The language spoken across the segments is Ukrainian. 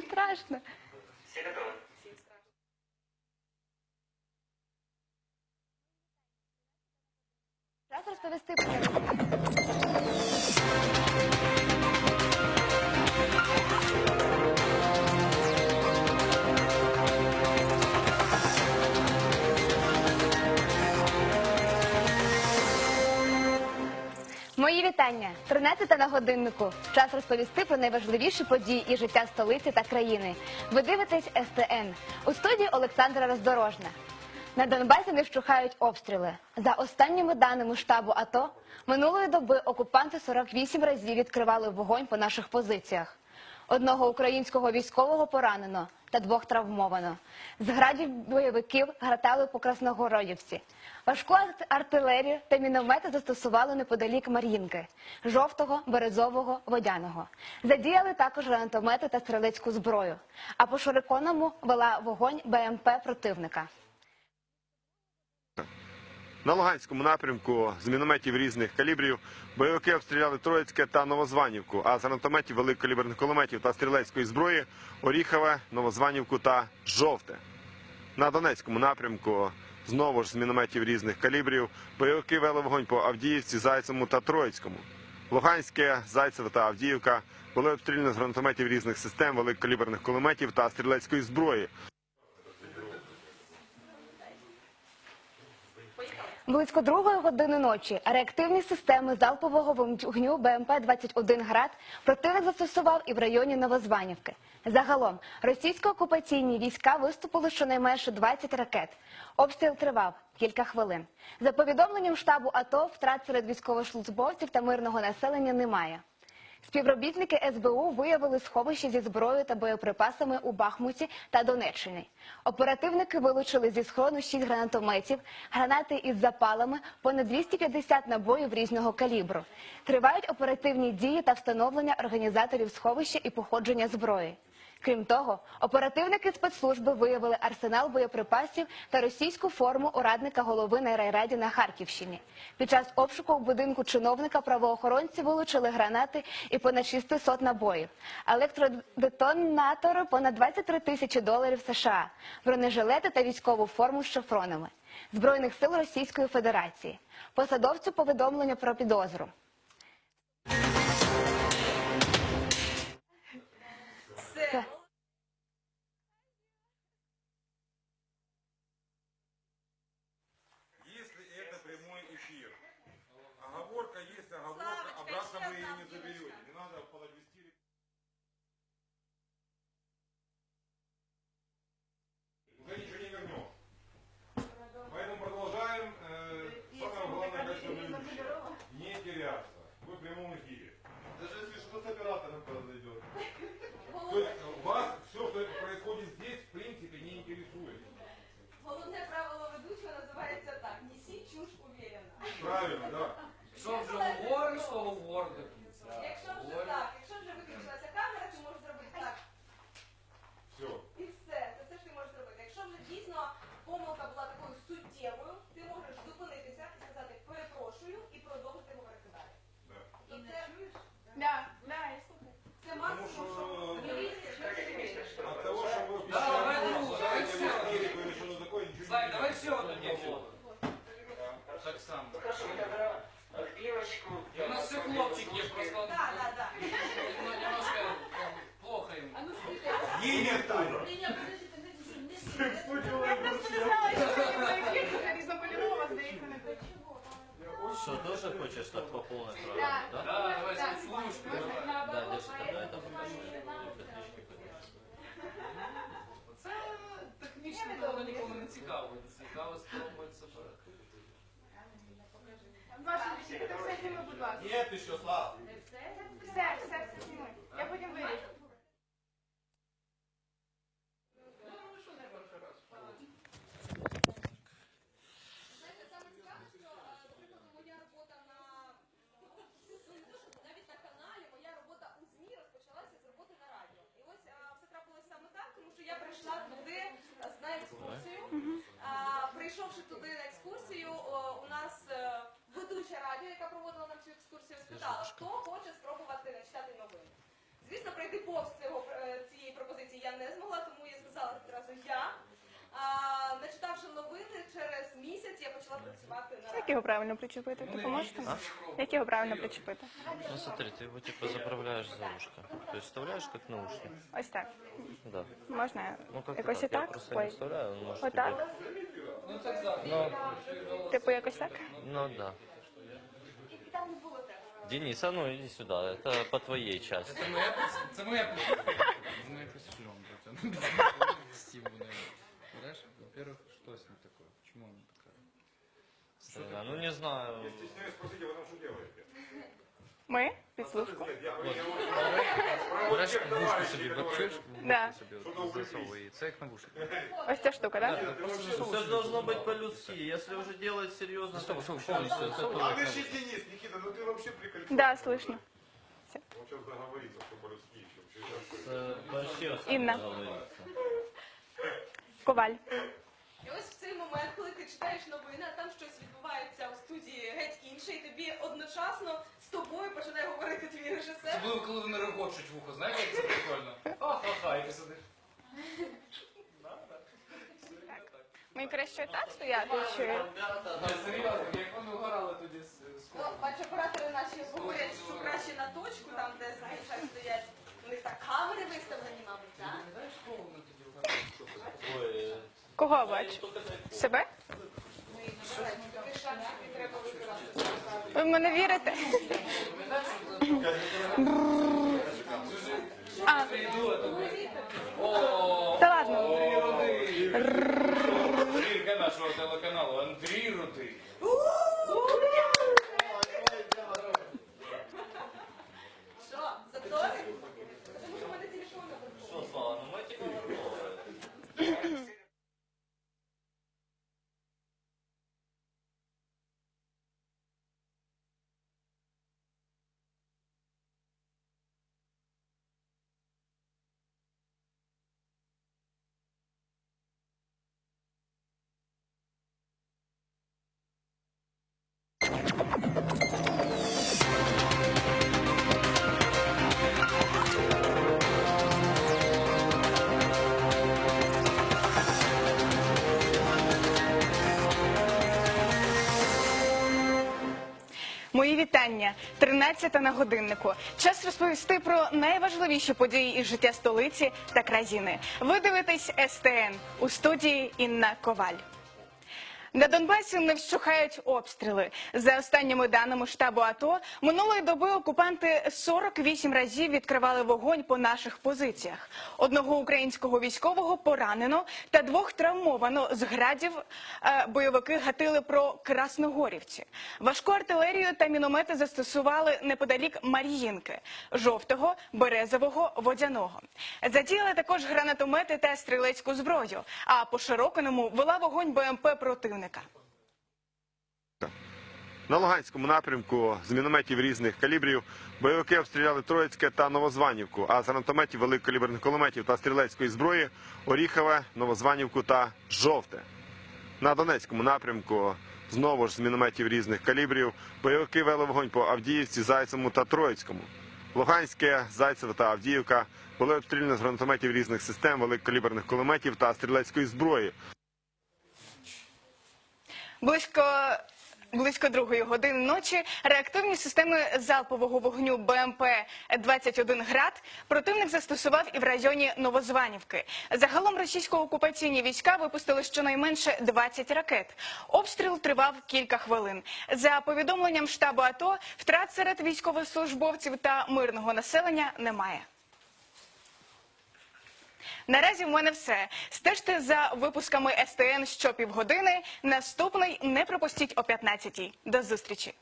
Страшно. Все готовы? Час розповісти Мої вітання. 13 на годиннику. Час розповісти про найважливіші події і життя столиці та країни. Ви дивитесь СТН. У студії Олександра Роздорожна. На Донбасі не вщухають обстріли. За останніми даними штабу АТО, минулої доби окупанти 48 разів відкривали вогонь по наших позиціях. Одного українського військового поранено та двох травмовано. З градів бойовиків гратали по Красногородівці. Важку артилерію та міномети застосували неподалік Мар'їнки, жовтого, березового, водяного. Задіяли також гранатомети та стрілецьку зброю. А по Шориконому вела вогонь БМП противника. На Луганському напрямку з мінометів різних калібрів бойовики обстріляли Троїцьке та Новозванівку, а з гранатометів великокаліберних кулеметів та стрілецької зброї Оріхове, Новозванівку та Жовте. На Донецькому напрямку знову ж з мінометів різних калібрів бойовики вели вогонь по Авдіївці, Зайцевому та Троїцькому. Луганське, Зайцеве та Авдіївка були обстріляні з гранатометів різних систем, великокаліберних кулеметів та стрілецької зброї. Близько другої години ночі реактивні системи залпового вогню БМП-21 «Град» противник застосував і в районі Новозванівки. Загалом російсько-окупаційні війська виступили щонайменше 20 ракет. Обстріл тривав кілька хвилин. За повідомленням штабу АТО, втрат серед військовослужбовців та мирного населення немає. Співробітники СБУ виявили сховище зі зброєю та боєприпасами у Бахмуті та Донеччині. Оперативники вилучили зі схорону 6 гранатометів, гранати із запалами, понад 250 набоїв різного калібру. Тривають оперативні дії та встановлення організаторів сховища і походження зброї. Крім того, оперативники спецслужби виявили арсенал боєприпасів та російську форму урадника голови на райраді на Харківщині. Під час обшуку у будинку чиновника правоохоронці вилучили гранати і понад 600 набоїв, електродетонатори понад 23 тисячі доларів США, бронежилети та військову форму з шафронами Збройних сил Російської Федерації. Посадовцю повідомлення про підозру. Да. программе, да? Да, давай давай. Да, что тогда это. Це технічно воно нікому не цікаво. Цікаво спробувати себе. Ваші дівчата, будь ласка. Нет еще, Слав. туди на екскурсію, у нас е, ведуча радіо, яка проводила нам цю екскурсію, спитала, хто хоче спробувати начитати новини. Звісно, пройти повз цього е, цієї пропозиції я не змогла, тому я сказала одразу я. А, начитавши новини, через місяць я почала працювати на Як його правильно причепити? Ну, ти поможете? Як його правильно причепити? Ну, смотри, ти його типу заправляєш за ушко. Тобто вставляєш як наушник. Ось так. Да. Можна Ну, как-то якось так. і так? Я просто не вставляю, он может Отак? тебе Ну, Типу якось так? ну да. Денис, а ну иди сюда, это по твоей части. Це моя пос- це моя пос- якось шльом, посленка. Стиву, наверное. Знаешь, во-первых, что с ним такое? Почему она такая? Странно. Ну не знаю. Стесняюсь спросить, а вы там что делаете? Ми? Підслужку? Береш вушку собі випчиш, Да. собі засовує. Це як навушник. Ось ця штука, так? Все же должно быть по-людски. Если уже делать серьезно, Стоп, стоп, то полностью это А тоже- ты же Денис, Никита, ну ты вообще прикольный. Да, слышно. Он сейчас договорится, что по-русски еще. э, вообще Інна. говорится. Коваль. І ось в цей момент, коли ти читаєш новини, а там щось відбувається у студії геть інше, і тобі одночасно з тобою починає говорити твій режисер. Особливо, коли вони регочуть в ухо, знаєте, як це прикольно? Ха-ха-ха, і ти сидиш. Мені краще так стояти, чи... Серйозно, як вони вгорали тоді з з Ну, бачу, оператори наші говорять, що краще на точку, там, де зазвичай стоять. У них так камери виставлені, мабуть, так? Знаєш, кого вони тоді вгорали? Ой, э, Кого бачу? Себе? Ви в мене вірите? А. Та ладно. Зірка нашого телеканалу Андрій Рудий. 13 на годиннику. Час розповісти про найважливіші події із життя столиці та країни. Ви дивитесь СТН у студії Інна Коваль. На Донбасі не вщухають обстріли. За останніми даними штабу АТО, минулої доби окупанти 48 разів відкривали вогонь по наших позиціях. Одного українського військового поранено та двох травмовано з градів. е, Бойовики гатили про Красногорівці. Важку артилерію та міномети застосували неподалік Мар'їнки, жовтого, березового, водяного. Задіяли також гранатомети та стрілецьку зброю. А по широкиному вела вогонь БМП противника. На Луганському напрямку з мінометів різних калібрів бойовики обстріляли Троїцьке та Новозванівку, а з гранатометів великокаліберних кулеметів та стрілецької зброї Оріхове, Новозванівку та Жовте. На Донецькому напрямку знову ж з мінометів різних калібрів бойовики вели вогонь по Авдіївці, Зайцевому та Троїцькому. Луганське, Зайцеве та Авдіївка були обстріляні з гранатометів різних систем, великокаліберних кулеметів та стрілецької зброї. Близько близько другої години ночі реактивні системи залпового вогню БМП 21 град противник застосував і в районі Новозванівки. Загалом російсько-окупаційні війська випустили щонайменше 20 ракет. Обстріл тривав кілька хвилин. За повідомленням штабу АТО, втрат серед військовослужбовців та мирного населення немає. Наразі в мене все. Стежте за випусками СТН щопівгодини. Наступний не пропустіть о 15-й. До зустрічі.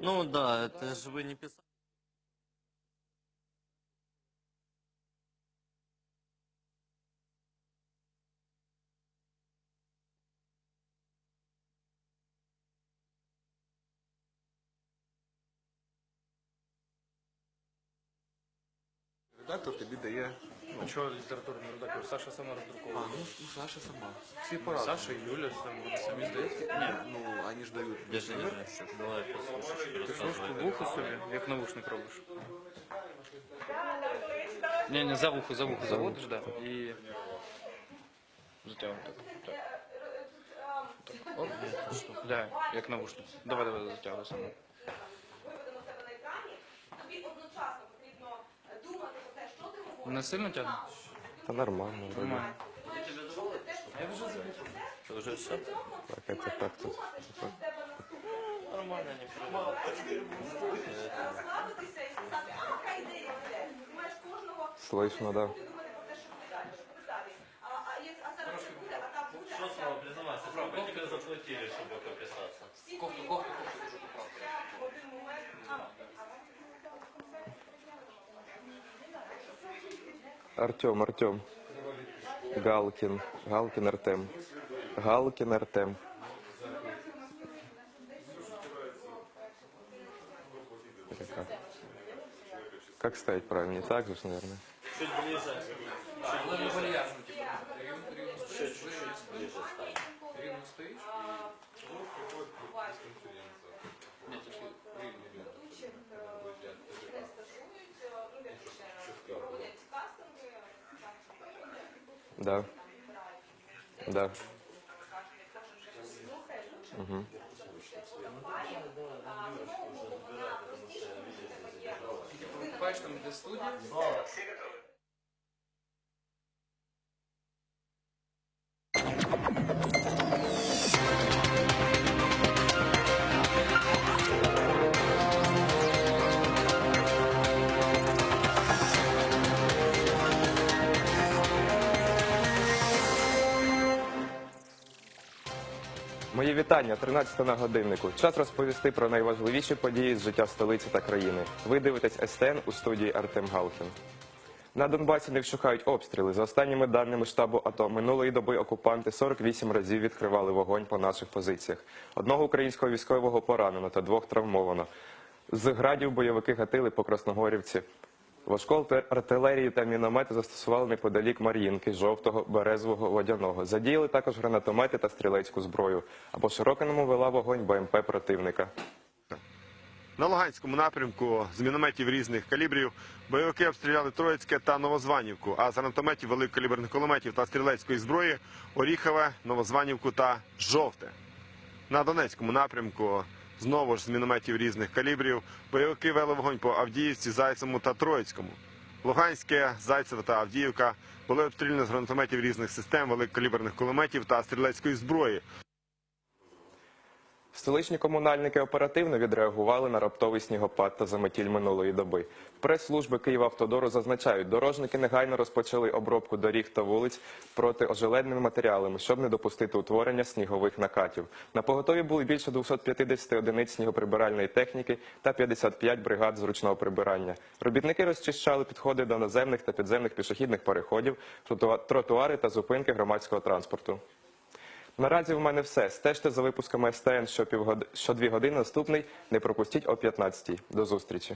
Ну да, это же вы не писали. Редактор тобі дає. А что литературный редактор? Саша сама А, роздруковала. ну, ну Саша сама. Всі пора. Саша и Юля сам, самі здають. Ні, ну вони ж Я не знаю, что. Давай послушай, Ти слушку рассказывай. в ухо собі, як навушник робиш. Не, не, за вухо, за вухо заводиш, да, і затягуй так. так. Так, Оп. Да, як навушник. Давай, давай, затягуй саме. виведено в тебе на екрані, тобі одночасно потрібно е, думати про те, що ти говориш. Не сильно тягне? Та нормально. Нормально. Это уже все? Так, це так тут. Нормально, не. Розслабитися і сказати, а, яка ідея. Ти маєш кожного Слышно, да. думати про те, що буде далі, що буде далі. А, а, є- а зараз це буде, а там буде, а Что там снова признавайся, сколько тебе заплатили, чтобы подписаться? всі твої моменти. Ще один момент. А, Артем, Артем. Галкін. Галкін Артем. Галкін Артем. Как ставить правильно? Не так же, ж, наверное. Чуть ближе. Головне вальяжно, типу. Чуть ближе стань. Рівно стоїш? Ні, тільки рівно, рівно. Проводять кастинги, так, що Да. Да. Угу. Покупаєш там де Мої вітання, 13 на годиннику. Час розповісти про найважливіші події з життя столиці та країни. Ви дивитесь СТН у студії Артем Галкін. На Донбасі не вщухають обстріли. За останніми даними штабу АТО, минулої доби окупанти 48 разів відкривали вогонь по наших позиціях. Одного українського військового поранено та двох травмовано. З градів бойовики гатили по Красногорівці. Важку артилерію та міномети застосували неподалік Мар'їнки, жовтого, березового, водяного. Задіяли також гранатомети та стрілецьку зброю. А по Широкиному вела вогонь БМП противника. На Луганському напрямку з мінометів різних калібрів бойовики обстріляли Троїцьке та Новозванівку, а з гранатометів великокаліберних кулеметів та стрілецької зброї Оріхове, Новозванівку та Жовте. На Донецькому напрямку знову ж з мінометів різних калібрів бойовики вели вогонь по Авдіївці, Зайцевому та Троїцькому. Луганське, Зайцеве та Авдіївка були обстріляні з гранатометів різних систем, великокаліберних кулеметів та стрілецької зброї. Столичні комунальники оперативно відреагували на раптовий снігопад та заметіль минулої доби. Прес-служби Київавтодору зазначають, дорожники негайно розпочали обробку доріг та вулиць проти ожеледними матеріалами, щоб не допустити утворення снігових накатів. На поготові були більше 250 одиниць снігоприбиральної техніки та 55 бригад зручного прибирання. Робітники розчищали підходи до наземних та підземних пішохідних переходів, тротуари та зупинки громадського транспорту. Наразі в мене все. Стежте за випусками СТН що, півгод... що дві години. Наступний не пропустіть о 15 До зустрічі.